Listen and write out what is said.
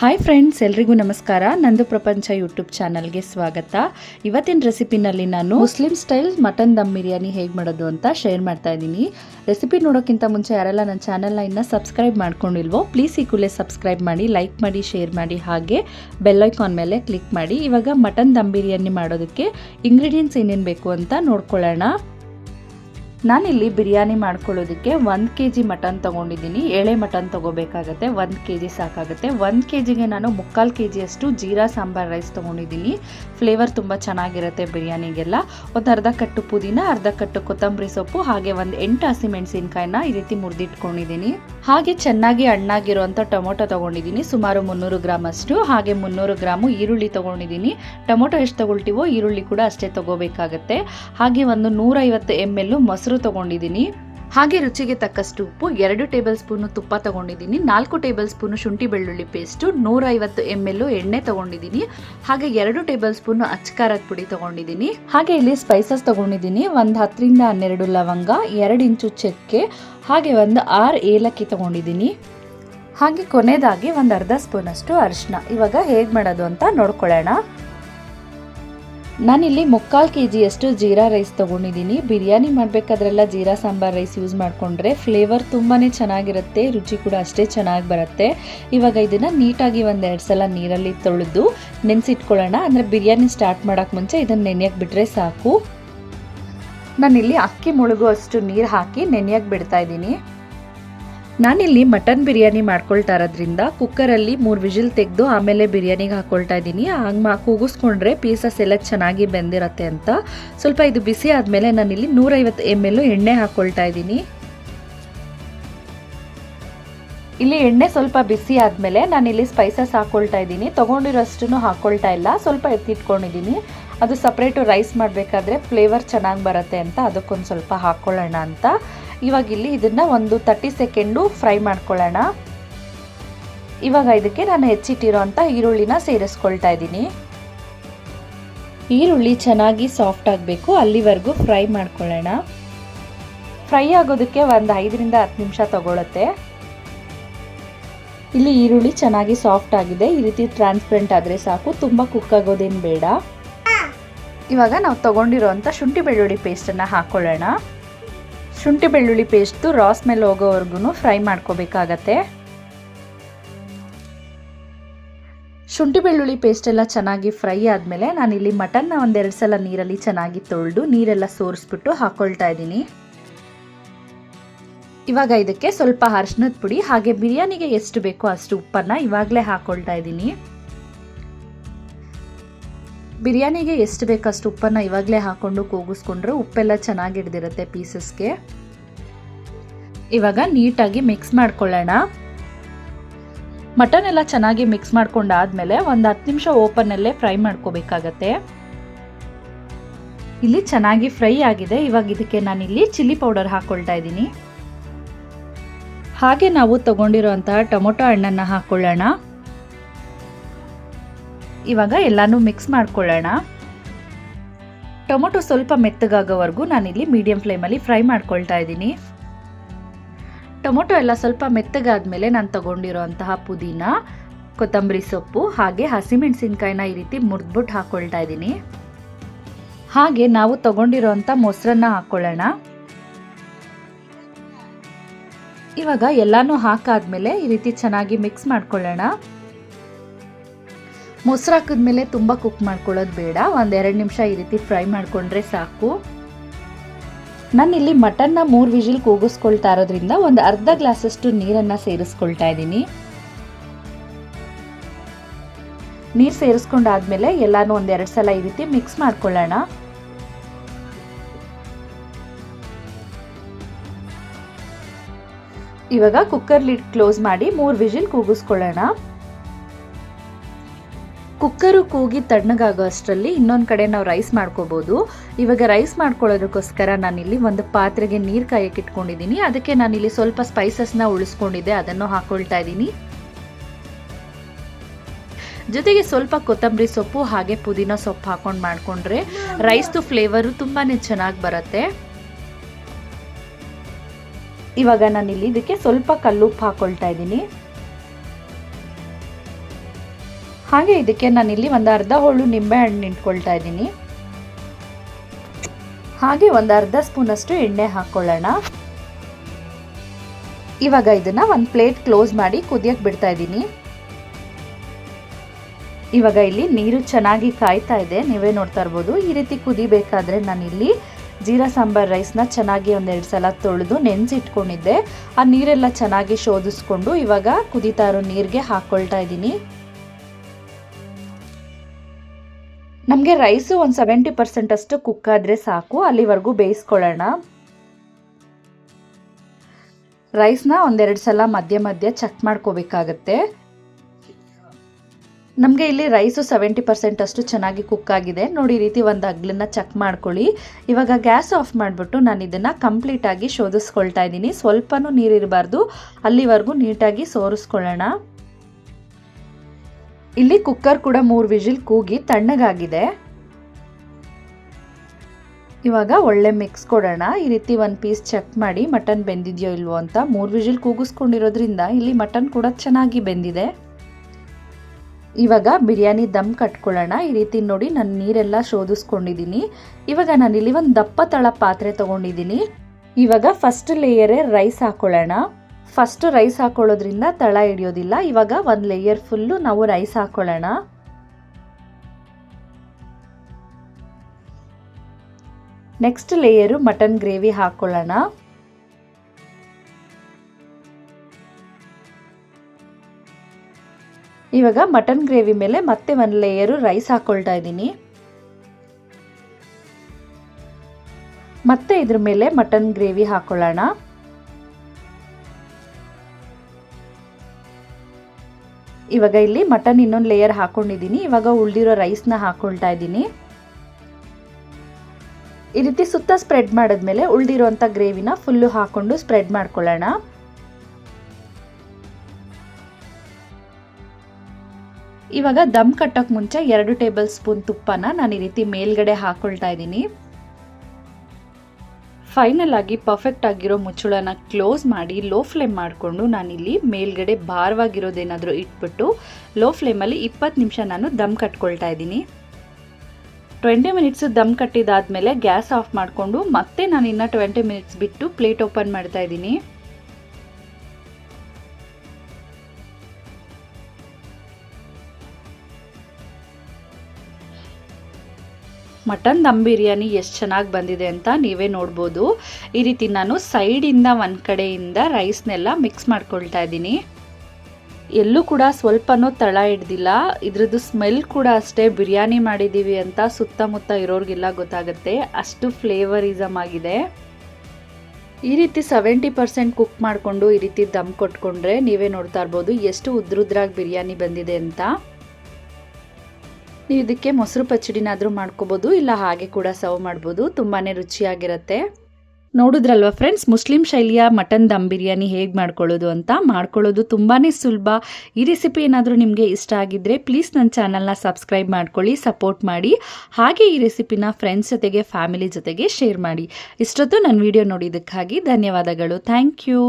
Hi friends ಎಲ್ರಿಗೂ ನಮಸ್ಕಾರ. ನಂದು ಪ್ರಪಂಚ ಯೂಟ್ಯೂಬ್ ಚಾನಲ್ಗೆ ಸ್ವಾಗತ. ಇವತ್ತಿನ ರೆಸಿಪಿನಲ್ಲಿ ನಾನು Muslim style mutton dum biryani ಹೇಗೆ ಮಾಡೋದು ಅಂತ ಶೇರ್ ಮಾಡ್ತಾ ಇದ್ದೀನಿ. ರೆಸಿಪಿ ನೋಡೋಕ್ಕಿಂತ ಮುಂಚೆ ಯಾರೆಲ್ಲ ನನ್ನ ಚಾನಲ್ನ ಇನ್ನೂ ಸಬ್ಸ್ಕ್ರೈಬ್ ಮಾಡ್ಕೊಂಡಿಲ್ವೋ ಪ್ಲೀಸ್ ಈ ಸಬ್ಸ್ಕ್ರೈಬ್ ಮಾಡಿ ಲೈಕ್ ಮಾಡಿ ಶೇರ್ ಮಾಡಿ, ಹಾಗೆ ಬೆಲ್ಲೈಕಾನ್ ಮೇಲೆ ಕ್ಲಿಕ್ ಮಾಡಿ. ಇವಾಗ ಮಟನ್ ದಮ್ ಬಿರಿಯಾನಿ ಮಾಡೋದಕ್ಕೆ ಇಂಗ್ರೀಡಿಯೆಂಟ್ಸ್ ಏನೇನು ಬೇಕು ಅಂತ ನೋಡ್ಕೊಳ್ಳೋಣ. ನಾನಿಲ್ಲಿ ಬಿರಿಯಾನಿ ಮಾಡ್ಕೊಳ್ಳೋದಕ್ಕೆ ಒಂದು ಕೆ ಜಿ ಮಟನ್ ತೊಗೊಂಡಿದ್ದೀನಿ. ಎಳೆ ಮಟನ್ ತೊಗೋಬೇಕಾಗತ್ತೆ, ಒಂದು ಕೆ ಜಿ ಸಾಕಾಗುತ್ತೆ. ಒಂದು ಕೆ ಜಿಗೆ ನಾನು ಮುಕ್ಕಾಲು ಕೆ ಜಿಯಷ್ಟು ಜೀರಾ ಸಾಂಬಾರ್ ರೈಸ್ ತೊಗೊಂಡಿದ್ದೀನಿ. ಫ್ಲೇವರ್ ತುಂಬ ಚೆನ್ನಾಗಿರುತ್ತೆ ಬಿರಿಯಾನಿಗೆಲ್ಲ. ಒಂದು ಅರ್ಧ ಕಟ್ಟು ಪುದೀನ, ಅರ್ಧ ಕಟ್ಟು ಕೊತ್ತಂಬರಿ ಸೊಪ್ಪು, ಹಾಗೆ ಒಂದು ಎಂಟು ಹಸಿಮೆಣಸಿನ್ಕಾಯಿನ ಈ ರೀತಿ ಮುರಿದಿಟ್ಕೊಂಡಿದ್ದೀನಿ. ಹಾಗೆ ಚೆನ್ನಾಗಿ ಹಣ್ಣಾಗಿರುವಂಥ ಟೊಮೊಟೊ ತೊಗೊಂಡಿದ್ದೀನಿ. ಸುಮಾರು ಮುನ್ನೂರು ಗ್ರಾಮ್ ಅಷ್ಟು. ಹಾಗೆ ಮುನ್ನೂರು ಗ್ರಾಮು ಈರುಳ್ಳಿ ತೊಗೊಂಡಿದ್ದೀನಿ. ಟೊಮೊಟೊ ಎಷ್ಟು ತೊಗೊಳ್ತೀವೋ ಈರುಳ್ಳಿ ಕೂಡ ಅಷ್ಟೇ ತೊಗೋಬೇಕಾಗತ್ತೆ. ಹಾಗೆ ಒಂದು ನೂರೈವತ್ತು ಎಂ ಎಲ್ ಮೊಸರು ತೊಗೊಂಡಿದ್ದೀನಿ. ಹಾಗೆ ರುಚಿಗೆ ತಕ್ಕಷ್ಟು ಉಪ್ಪು, ಎರಡು ಟೇಬಲ್ ಸ್ಪೂನು ತುಪ್ಪ ತಗೊಂಡಿದ್ದೀನಿ. ನಾಲ್ಕು ಟೇಬಲ್ ಸ್ಪೂನು ಶುಂಠಿ ಬೆಳ್ಳುಳ್ಳಿ ಪೇಸ್ಟು, ನೂರೈವತ್ತು ಎಂ ಎಲ್ ಎಣ್ಣೆ ತಗೊಂಡಿದ್ದೀನಿ. ಹಾಗೆ ಎರಡು ಟೇಬಲ್ ಸ್ಪೂನು ಅಚ್ಚಕಾರದ ಪುಡಿ ತಗೊಂಡಿದ್ದೀನಿ. ಹಾಗೆ ಇಲ್ಲಿ ಸ್ಪೈಸಸ್ ತಗೊಂಡಿದ್ದೀನಿ. ಒಂದು ಹತ್ತರಿಂದ ಹನ್ನೆರಡು ಲವಂಗ, ಎರಡು ಇಂಚು ಚಕ್ಕೆ, ಹಾಗೆ ಒಂದು ಆರು ಏಲಕ್ಕಿ ತಗೊಂಡಿದ್ದೀನಿ. ಹಾಗೆ ಕೊನೆಯದಾಗಿ ಒಂದು ಅರ್ಧ ಸ್ಪೂನಷ್ಟು ಅರಿಶಿನ ಇವಾಗ ಹೇಗೆ ಮಾಡೋದು ಅಂತ ನೋಡ್ಕೊಳ್ಳೋಣ. ನಾನಿಲ್ಲಿ ಮುಕ್ಕಾಲು ಕೆ ಜಿಯಷ್ಟು ಜೀರಾ ರೈಸ್ ತೊಗೊಂಡಿದ್ದೀನಿ. ಬಿರಿಯಾನಿ ಮಾಡಬೇಕಾದ್ರೆಲ್ಲ ಜೀರಾ ಸಾಂಬಾರ್ ರೈಸ್ ಯೂಸ್ ಮಾಡಿಕೊಂಡ್ರೆ ಫ್ಲೇವರ್ ತುಂಬಾ ಚೆನ್ನಾಗಿರುತ್ತೆ, ರುಚಿ ಕೂಡ ಅಷ್ಟೇ ಚೆನ್ನಾಗಿ ಬರುತ್ತೆ. ಇವಾಗ ಇದನ್ನು ನೀಟಾಗಿ ಒಂದೆರಡು ಸಲ ನೀರಲ್ಲಿ ತೊಳೆದು ನೆನೆಸಿಟ್ಕೊಳ್ಳೋಣ. ಅಂದರೆ ಬಿರಿಯಾನಿ ಸ್ಟಾರ್ಟ್ ಮಾಡೋಕ್ಕೆ ಮುಂಚೆ ಇದನ್ನು ನೆನೆಯಕ್ಕೆ ಬಿಟ್ಟರೆ ಸಾಕು. ನಾನಿಲ್ಲಿ ಅಕ್ಕಿ ಮುಳುಗು ಅಷ್ಟು ನೀರು ಹಾಕಿ ನೆನೆಯಕ್ಕೆ ಬಿಡ್ತಾ ಇದ್ದೀನಿ. ನಾನಿಲ್ಲಿ ಮಟನ್ ಬಿರಿಯಾನಿ ಮಾಡ್ಕೊಳ್ತಾ ಇರೋದ್ರಿಂದ ಕುಕ್ಕರಲ್ಲಿ ಮೂರು ವಿಜಿಲ್ ತೆಗೆದು ಆಮೇಲೆ ಬಿರಿಯಾನಿಗೆ ಹಾಕ್ಕೊಳ್ತಾ ಇದ್ದೀನಿ. ಹಂಗೆ ಕೂಗಿಸ್ಕೊಂಡ್ರೆ ಪೀಸಸ್ ಎಲ್ಲ ಚೆನ್ನಾಗಿ ಬೆಂದಿರತ್ತೆ ಅಂತ. ಸ್ವಲ್ಪ ಇದು ಬಿಸಿ ಆದಮೇಲೆ ನಾನಿಲ್ಲಿ ನೂರೈವತ್ತು ಎಂ ಎಲ್ ಎಣ್ಣೆ ಹಾಕ್ಕೊಳ್ತಾ ಇದ್ದೀನಿ. ಇಲ್ಲಿ ಎಣ್ಣೆ ಸ್ವಲ್ಪ ಬಿಸಿ ಆದಮೇಲೆ ನಾನಿಲ್ಲಿ ಸ್ಪೈಸಸ್ ಹಾಕ್ಕೊಳ್ತಾ ಇದ್ದೀನಿ. ತೊಗೊಂಡಿರೋಷ್ಟು ಹಾಕ್ಕೊಳ್ತಾ ಇಲ್ಲ. ಸ್ವಲ್ಪ ಎತ್ತಿಟ್ಕೊಂಡಿದ್ದೀನಿ. ಅದು ಸಪ್ರೇಟು ರೈಸ್ ಮಾಡಬೇಕಾದ್ರೆ ಫ್ಲೇವರ್ ಚೆನ್ನಾಗಿ ಬರುತ್ತೆ ಅಂತ ಅದಕ್ಕೊಂದು ಸ್ವಲ್ಪ ಹಾಕ್ಕೊಳ್ಳೋಣ ಅಂತ. ಇವಾಗ ಇಲ್ಲಿ ಇದನ್ನು ಒಂದು ತರ್ಟಿ ಸೆಕೆಂಡು ಫ್ರೈ ಮಾಡ್ಕೊಳ್ಳೋಣ. ಇವಾಗ ಇದಕ್ಕೆ ನಾನು ಹೆಚ್ಚಿಟ್ಟಿರೋ ಅಂಥ ಈರುಳ್ಳಿನ ಸೇರಿಸ್ಕೊಳ್ತಾ ಇದ್ದೀನಿ. ಈರುಳ್ಳಿ ಚೆನ್ನಾಗಿ ಸಾಫ್ಟ್ ಆಗಬೇಕು, ಅಲ್ಲಿವರೆಗೂ ಫ್ರೈ ಮಾಡ್ಕೊಳ್ಳೋಣ. ಫ್ರೈ ಆಗೋದಕ್ಕೆ ಒಂದು ಐದರಿಂದ ಹತ್ತು ನಿಮಿಷ ತಗೊಳುತ್ತೆ. ಇಲ್ಲಿ ಈರುಳ್ಳಿ ಚೆನ್ನಾಗಿ ಸಾಫ್ಟ್ ಆಗಿದೆ, ಈ ರೀತಿ ಟ್ರಾನ್ಸ್ಪರೆಂಟ್ ಆದರೆ ಸಾಕು, ತುಂಬ ಕುಕ್ ಆಗೋದೇನು ಬೇಡ. ಇವಾಗ ನಾವು ತೊಗೊಂಡಿರೋಂಥ ಶುಂಠಿ ಬೆಳ್ಳುಳ್ಳಿ ಪೇಸ್ಟನ್ನು ಹಾಕ್ಕೊಳ್ಳೋಣ ಶುಂಠಿ ಬೆಳ್ಳುಳ್ಳಿ ಪೇಸ್ಟು ರಾಸ್ ಸ್ಮೆಲ್ ಹೋಗೋವರೆಗೂ ಫ್ರೈ ಮಾಡ್ಕೋಬೇಕಾಗತ್ತೆ. ಶುಂಠಿ ಬೆಳ್ಳುಳ್ಳಿ ಪೇಸ್ಟ್ ಎಲ್ಲ ಚೆನ್ನಾಗಿ ಫ್ರೈ ಆದಮೇಲೆ ನಾನಿಲ್ಲಿ ಮಟನ್ನ ಒಂದೆರಡು ಸಲ ನೀರಲ್ಲಿ ಚೆನ್ನಾಗಿ ತೊಳೆದು ನೀರೆಲ್ಲ ಸೋರಿಸ್ಬಿಟ್ಟು ಹಾಕ್ಕೊಳ್ತಾ ಇದ್ದೀನಿ. ಇವಾಗ ಇದಕ್ಕೆ ಸ್ವಲ್ಪ ಅರ್ಶಿನದ ಪುಡಿ, ಹಾಗೆ ಬಿರಿಯಾನಿಗೆ ಎಷ್ಟು ಬೇಕೋ ಅಷ್ಟು ಉಪ್ಪನ್ನು ಇವಾಗಲೇ ಹಾಕ್ಕೊಳ್ತಾ ಇದ್ದೀನಿ. ಬಿರಿಯಾನಿಗೆ ಎಷ್ಟು ಬೇಕಷ್ಟು ಉಪ್ಪನ್ನು ಇವಾಗಲೇ ಹಾಕ್ಕೊಂಡು ಕೂಗಿಸ್ಕೊಂಡ್ರೆ ಉಪ್ಪೆಲ್ಲ ಚೆನ್ನಾಗಿ ಹಿಡ್ದಿರುತ್ತೆ ಪೀಸಸ್ಗೆ. ಇವಾಗ ನೀಟಾಗಿ ಮಿಕ್ಸ್ ಮಾಡ್ಕೊಳ್ಳೋಣ. ಮಟನ್ ಎಲ್ಲ ಚೆನ್ನಾಗಿ ಮಿಕ್ಸ್ ಮಾಡ್ಕೊಂಡಾದ್ಮೇಲೆ ಒಂದು ಹತ್ತು ನಿಮಿಷ ಓಪನಲ್ಲೇ ಫ್ರೈ ಮಾಡ್ಕೋಬೇಕಾಗತ್ತೆ. ಇಲ್ಲಿ ಚೆನ್ನಾಗಿ ಫ್ರೈ ಆಗಿದೆ. ಇವಾಗ ಇದಕ್ಕೆ ನಾನಿಲ್ಲಿ ಚಿಲ್ಲಿ ಪೌಡರ್ ಹಾಕ್ಕೊಳ್ತಾ ಇದ್ದೀನಿ. ಹಾಗೆ ನಾವು ತಗೊಂಡಿರುವಂತಹ ಟೊಮೊಟೊ ಹಣ್ಣನ್ನು ಹಾಕ್ಕೊಳ್ಳೋಣ ಇವಾಗ ಎಲ್ಲಾನು ಮಿಕ್ಸ್ ಮಾಡ್ಕೊಳ್ಳೋಣ. ಟೊಮೊಟೊ ಸ್ವಲ್ಪ ಮೆತ್ತಗಾಗೋವರೆಗೂ ನಾನಿಲ್ಲಿ ಮೀಡಿಯಂ ಫ್ಲೇಮಲ್ಲಿ ಫ್ರೈ ಮಾಡ್ಕೊಳ್ತಾ ಇದ್ದೀನಿ. ಟೊಮೊಟೊ ಎಲ್ಲ ಸ್ವಲ್ಪ ಮೆತ್ತಗಾದ್ಮೇಲೆ ನಾನು ತಗೊಂಡಿರೋ ಅಂತಹ ಪುದೀನ, ಕೊತ್ತಂಬರಿ ಸೊಪ್ಪು, ಹಾಗೆ ಹಸಿಮೆಣಸಿನ್ಕಾಯಿನ ಈ ರೀತಿ ಮುರಿದ್ಬಿಟ್ಟು ಹಾಕ್ಕೊಳ್ತಾ ಇದ್ದೀನಿ. ಹಾಗೆ ನಾವು ತಗೊಂಡಿರೋ ಅಂಥ ಮೊಸರನ್ನ ಹಾಕ್ಕೊಳ್ಳೋಣ ಇವಾಗ ಎಲ್ಲನೂ ಹಾಕಾದ್ಮೇಲೆ ಈ ರೀತಿ ಚೆನ್ನಾಗಿ ಮಿಕ್ಸ್ ಮಾಡ್ಕೊಳ್ಳೋಣ. ಮೊಸರು ಹಾಕಿದ್ಮೇಲೆ ತುಂಬ ಕುಕ್ ಮಾಡ್ಕೊಳ್ಳೋದು ಬೇಡ. ಒಂದೆರಡು ನಿಮಿಷ ಈ ರೀತಿ ಫ್ರೈ ಮಾಡಿಕೊಂಡ್ರೆ ಸಾಕು. ನಾನಿಲ್ಲಿ ಮಟನ್ನ ಮೂರು ವಿಜಿಲ್ ಕೂಗಿಸ್ಕೊಳ್ತಾ ಇರೋದ್ರಿಂದ ಒಂದು ಅರ್ಧ ಗ್ಲಾಸಷ್ಟು ನೀರನ್ನು ಸೇರಿಸ್ಕೊಳ್ತಾ ಇದ್ದೀನಿ. ನೀರು ಸೇರಿಸ್ಕೊಂಡಾದ್ಮೇಲೆ ಎಲ್ಲನೂ ಒಂದೆರಡು ಸಲ ಈ ರೀತಿ ಮಿಕ್ಸ್ ಮಾಡ್ಕೊಳ್ಳೋಣ. ಇವಾಗ ಕುಕ್ಕರ್ ಲಿಡ್ ಕ್ಲೋಸ್ ಮಾಡಿ ಮೂರು ವಿಜಿಲ್ ಕೂಗಿಸ್ಕೊಳ್ಳೋಣ. ಕುಕ್ಕರು ಕೂಗಿ ತಣ್ಣಗಾಗೋ ಅಷ್ಟರಲ್ಲಿ ಇನ್ನೊಂದು ಕಡೆ ನಾವು ರೈಸ್ ಮಾಡ್ಕೋಬೋದು. ಇವಾಗ ರೈಸ್ ಮಾಡ್ಕೊಳ್ಳೋದಕ್ಕೋಸ್ಕರ ನಾನಿಲ್ಲಿ ಒಂದು ಪಾತ್ರೆಗೆ ನೀರು ಕಾಯಕ್ಕೆ ಇಟ್ಕೊಂಡಿದ್ದೀನಿ ಅದಕ್ಕೆ ನಾನಿಲ್ಲಿ ಸ್ವಲ್ಪ ಸ್ಪೈಸಸ್ನ ಉಳಿಸ್ಕೊಂಡಿದ್ದೆ. ಅದನ್ನು ಹಾಕ್ಕೊಳ್ತಾ ಇದ್ದೀನಿ ಜೊತೆಗೆ ಸ್ವಲ್ಪ ಕೊತ್ತಂಬರಿ ಸೊಪ್ಪು ಹಾಗೆ ಪುದೀನ ಸೊಪ್ಪು ಹಾಕೊಂಡು ಮಾಡಿಕೊಂಡ್ರೆ ರೈಸ್ದು ಫ್ಲೇವರು ತುಂಬಾ ಚೆನ್ನಾಗಿ ಬರುತ್ತೆ. ಇವಾಗ ನಾನಿಲ್ಲಿ ಇದಕ್ಕೆ ಸ್ವಲ್ಪ ಕಲ್ಲುಪ್ಪು ಹಾಕೊಳ್ತಾ ಇದ್ದೀನಿ ಹಾಗೆ ಇದಕ್ಕೆ ನಾನಿಲ್ಲಿ ಒಂದು ಅರ್ಧ ಹೋಳು ನಿಂಬೆ ಹಣ್ಣು ಇಟ್ಕೊಳ್ತಾ ಇದ್ದೀನಿ. ಹಾಗೆ ಒಂದು ಅರ್ಧ ಸ್ಪೂನಷ್ಟು ಎಣ್ಣೆ ಹಾಕ್ಕೊಳ್ಳೋಣ ಇವಾಗ ಇದನ್ನ ಒಂದು ಪ್ಲೇಟ್ ಕ್ಲೋಸ್ ಮಾಡಿ ಕುದಿಯಕ್ಕೆ ಬಿಡ್ತಾ ಇದ್ದೀನಿ. ಇವಾಗ ಇಲ್ಲಿ ನೀರು ಚೆನ್ನಾಗಿ ಕಾಯ್ತಾ ಇದೆ. ನೀವೇ ನೋಡ್ತಾ ಇರ್ಬೋದು. ಈ ರೀತಿ ಕುದಿಬೇಕಾದ್ರೆ ನಾನಿಲ್ಲಿ ಜೀರಾ ಸಾಂಬಾರ್ ರೈಸ್ನ ಚೆನ್ನಾಗಿ ಒಂದೆರಡು ಸಲ ತೊಳೆದು ನೆನೆಸಿಟ್ಕೊಂಡಿದ್ದೆ. ಆ ನೀರೆಲ್ಲ ಚೆನ್ನಾಗಿ ಶೋಧಿಸ್ಕೊಂಡು ಇವಾಗ ಕುದಿತಾ ಇರೋ ನೀರಿಗೆ ಹಾಕ್ಕೊಳ್ತಾ ಇದ್ದೀನಿ. ನಮಗೆ ರೈಸು ಒಂದು ಸೆವೆಂಟಿ ಪರ್ಸೆಂಟ್ ಅಷ್ಟು ಕುಕ್ ಆದರೆ ಸಾಕು, ಅಲ್ಲಿವರೆಗೂ ಬೇಯಿಸ್ಕೊಳ್ಳೋಣ. ರೈಸ್ನ ಒಂದೆರಡು ಸಲ ಮಧ್ಯ ಮಧ್ಯ ಚೆಕ್ ಮಾಡ್ಕೋಬೇಕಾಗತ್ತೆ. ನಮಗೆ ಇಲ್ಲಿ ರೈಸು ಸೆವೆಂಟಿ ಪರ್ಸೆಂಟ್ ಅಷ್ಟು ಚೆನ್ನಾಗಿ ಕುಕ್ ಆಗಿದೆ. ನೋಡಿ, ಈ ರೀತಿ ಒಂದು ಅಗ್ಲನ್ನ ಚೆಕ್ ಮಾಡ್ಕೊಳ್ಳಿ. ಇವಾಗ ಗ್ಯಾಸ್ ಆಫ್ ಮಾಡಿಬಿಟ್ಟು ನಾನು ಇದನ್ನು ಕಂಪ್ಲೀಟಾಗಿ ಶೋಧಿಸ್ಕೊಳ್ತಾ ಇದ್ದೀನಿ. ಸ್ವಲ್ಪನೂ ನೀರಿರಬಾರ್ದು ಅಲ್ಲಿವರೆಗೂ ನೀಟಾಗಿ ಸೋರಿಸ್ಕೊಳ್ಳೋಣ. ಇಲ್ಲಿ ಕುಕ್ಕರ್ ಕೂಡ ಮೂರು ವಿಜಿಲ್ ಕೂಗಿ ತಣ್ಣಗಾಗಿದೆ. ಇವಾಗ ಒಳ್ಳೆ ಮಿಕ್ಸ್ ಕೊಡೋಣ. ಈ ರೀತಿ ಒಂದು ಪೀಸ್ ಚೆಕ್ ಮಾಡಿ ಮಟನ್ ಬೆಂದಿದೆಯೋ ಇಲ್ವೋ ಅಂತ ಮೂರು ವಿಜಿಲ್ ಕೂಗಿಸ್ಕೊಂಡಿರೋದ್ರಿಂದ ಇಲ್ಲಿ ಮಟನ್ ಕೂಡ ಚೆನ್ನಾಗಿ ಬೆಂದಿದೆ. ಇವಾಗ ಬಿರಿಯಾನಿ ದಮ್ ಕಟ್ಕೊಳ್ಳೋಣ. ಈ ರೀತಿ ನೋಡಿ ನಾನು ನೀರೆಲ್ಲ ಶೋಧಿಸ್ಕೊಂಡಿದ್ದೀನಿ. ಇವಾಗ ಇಲ್ಲಿ ಒಂದು ದಪ್ಪ ತಳ ಪಾತ್ರೆ ತೊಗೊಂಡಿದ್ದೀನಿ. ಇವಾಗ ಫಸ್ಟ್ ಲೇಯರೇ ರೈಸ್ ಹಾಕ್ಕೊಳ್ಳೋಣ ಫಸ್ಟ್ ರೈಸ್ ಹಾಕೊಳ್ಳೋದ್ರಿಂದ ತಳ ಹಿಡಿಯೋದಿಲ್ಲ. ಇವಾಗ ಒಂದು ಲೇಯರ್ ಫುಲ್ಲು ನಾವು ರೈಸ್ ಹಾಕ್ಕೊಳ್ಳೋಣ ನೆಕ್ಸ್ಟ್ ಲೇಯರು ಮಟನ್ ಗ್ರೇವಿ ಹಾಕ್ಕೊಳ್ಳೋಣ ಇವಾಗ ಮಟನ್ ಗ್ರೇವಿ ಮೇಲೆ ಮತ್ತೆ ಒಂದು ಲೇಯರು ರೈಸ್ ಹಾಕ್ಕೊಳ್ತಾ ಇದ್ದೀನಿ. ಮತ್ತೆ ಇದ್ರ ಮೇಲೆ ಮಟನ್ ಗ್ರೇವಿ ಹಾಕೊಳ್ಳೋಣ. ಇವಾಗ ಇಲ್ಲಿ ಮಟನ್ ಇನ್ನೊಂದು ಲೇಯರ್ ಹಾಕೊಂಡಿದ್ದೀನಿ. ಇವಾಗ ಉಳಿದಿರೋ ರೈಸ್ನ ಹಾಕೊಳ್ತಾ ಇದ್ದೀನಿ. ಈ ರೀತಿ ಸುತ್ತ ಸ್ಪ್ರೆಡ್ ಮಾಡಿದ್ಮೇಲೆ ಉಳಿದಿರೋಂಥ ಗ್ರೇವಿನ ಫುಲ್ಲು ಹಾಕ್ಕೊಂಡು ಸ್ಪ್ರೆಡ್ ಮಾಡ್ಕೊಳ್ಳೋಣ. ಇವಾಗ ದಮ್ ಕಟ್ಟೋಕೆ ಮುಂಚೆ ಎರಡು ಟೇಬಲ್ ಸ್ಪೂನ್ ತುಪ್ಪನ ನಾನು ಈ ರೀತಿ ಮೇಲ್ಗಡೆ ಹಾಕೊಳ್ತಾ ಇದ್ದೀನಿ. ಫೈನಲ್ ಆಗಿ ಪರ್ಫೆಕ್ಟ್ ಆಗಿರೋ ಮುಚ್ಚಳನ ಕ್ಲೋಸ್ ಮಾಡಿ ಲೋ ಫ್ಲೇಮ್ ಮಾಡಿಕೊಂಡು ನಾನಿಲ್ಲಿ ಮೇಲ್ಗಡೆ ಭಾರವಾಗಿರೋದೇನಾದರೂ ಇಟ್ಬಿಟ್ಟು ಲೋ ಫ್ಲೇಮಲ್ಲಿ ಇಪ್ಪತ್ತು ನಿಮಿಷ ನಾನು ದಮ್ ಕಟ್ಕೊಳ್ತಾ ಇದ್ದೀನಿ. ಟ್ವೆಂಟಿ ಮಿನಿಟ್ಸು ದಮ್ ಕಟ್ಟಿದಾದ್ಮೇಲೆ ಗ್ಯಾಸ್ ಆಫ್ ಮಾಡಿಕೊಂಡು ಮತ್ತೆ ನಾನು ಇನ್ನು ಟ್ವೆಂಟಿ ಮಿನಿಟ್ಸ್ ಬಿಟ್ಟು ಪ್ಲೇಟ್ ಓಪನ್ ಮಾಡ್ತಾ ಇದ್ದೀನಿ. ಮಟನ್ ದಮ್ ಬಿರಿಯಾನಿ ಎಷ್ಟು ಚೆನ್ನಾಗಿ ಬಂದಿದೆ ಅಂತ ನೀವೇ ನೋಡ್ಬೋದು. ಈ ರೀತಿ ನಾನು ಸೈಡಿಂದ ಒಂದು ಕಡೆಯಿಂದ ರೈಸ್ನೆಲ್ಲ ಮಿಕ್ಸ್ ಮಾಡ್ಕೊಳ್ತಾ ಇದ್ದೀನಿ. ಎಲ್ಲೂ ಕೂಡ ಸ್ವಲ್ಪನೂ ತಳ ಹಿಡ್ದಿಲ್ಲ ಇದ್ರದ್ದು ಸ್ಮೆಲ್ ಕೂಡ ಅಷ್ಟೇ. ಬಿರಿಯಾನಿ ಮಾಡಿದ್ದೀವಿ ಅಂತ ಸುತ್ತಮುತ್ತ ಇರೋರಿಗೆಲ್ಲ ಗೊತ್ತಾಗುತ್ತೆ. ಅಷ್ಟು ಫ್ಲೇವರಿಸಮ್ ಆಗಿದೆ. ಈ ರೀತಿ ಸೆವೆಂಟಿ ಪರ್ಸೆಂಟ್ ಕುಕ್ ಮಾಡಿಕೊಂಡು ಈ ರೀತಿ ದಮ್ ಕೊಟ್ಕೊಂಡ್ರೆ ನೀವೇ ನೋಡ್ತಾ ಇರ್ಬೋದು ಎಷ್ಟು ಉದ್ರುದ್ರಾಗಿ ಬಿರಿಯಾನಿ ಬಂದಿದೆ ಅಂತ. ನೀವು ಇದಕ್ಕೆ ಮೊಸರು ಪಚ್ಚಡಿನಾದರೂ ಮಾಡ್ಕೋಬೋದು, ಇಲ್ಲ ಹಾಗೆ ಕೂಡ ಸರ್ವ್ ಮಾಡ್ಬೋದು. ತುಂಬಾ ರುಚಿಯಾಗಿರುತ್ತೆ. ನೋಡಿದ್ರಲ್ವ ಫ್ರೆಂಡ್ಸ್ ಮುಸ್ಲಿಂ ಶೈಲಿಯ ಮಟನ್ ದಮ್ ಬಿರಿಯಾನಿ ಹೇಗೆ ಮಾಡ್ಕೊಳ್ಳೋದು ಅಂತ? ಮಾಡ್ಕೊಳ್ಳೋದು ತುಂಬಾ ಸುಲಭ. ಈ ರೆಸಿಪಿ ಏನಾದರೂ ನಿಮಗೆ ಇಷ್ಟ ಆಗಿದ್ದರೆ ಪ್ಲೀಸ್ ನನ್ನ ಚಾನಲ್ನ ಸಬ್ಸ್ಕ್ರೈಬ್ ಮಾಡ್ಕೊಳ್ಳಿ ಸಪೋರ್ಟ್ ಮಾಡಿ. ಹಾಗೆ ಈ ರೆಸಿಪಿನ ಫ್ರೆಂಡ್ಸ್ ಜೊತೆಗೆ ಫ್ಯಾಮಿಲಿ ಜೊತೆಗೆ ಶೇರ್ ಮಾಡಿ. ಇಷ್ಟೊತ್ತು ನನ್ನ ವಿಡಿಯೋ ನೋಡಿದ್ದಕ್ಕಾಗಿ ಧನ್ಯವಾದಗಳು. Thank you